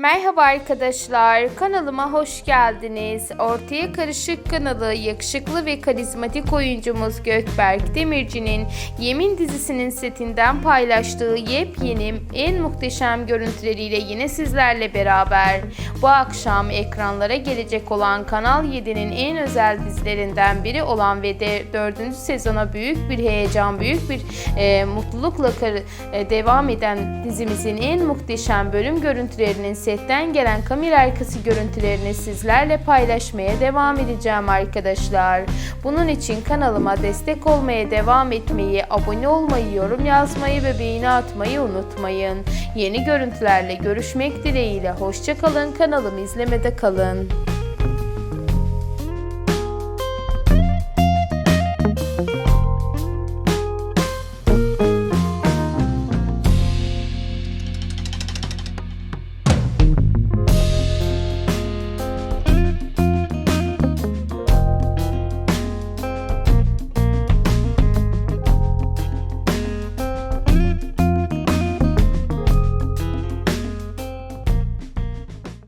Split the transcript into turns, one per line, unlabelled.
Merhaba arkadaşlar, kanalıma hoş geldiniz. Ortaya Karışık kanalı yakışıklı ve karizmatik oyuncumuz Gökberk Demirci'nin Yemin dizisinin setinden paylaştığı yepyeni en muhteşem görüntüleriyle yine sizlerle beraber. Bu akşam ekranlara gelecek olan Kanal 7'nin en özel dizilerinden biri olan ve de 4. sezona büyük bir heyecan, büyük bir e, mutlulukla e, devam eden dizimizin en muhteşem bölüm görüntülerinin setten gelen kamera arkası görüntülerini sizlerle paylaşmaya devam edeceğim arkadaşlar. Bunun için kanalıma destek olmaya devam etmeyi, abone olmayı, yorum yazmayı ve beğeni atmayı unutmayın. Yeni görüntülerle görüşmek dileğiyle hoşçakalın kanalımı izlemede kalın.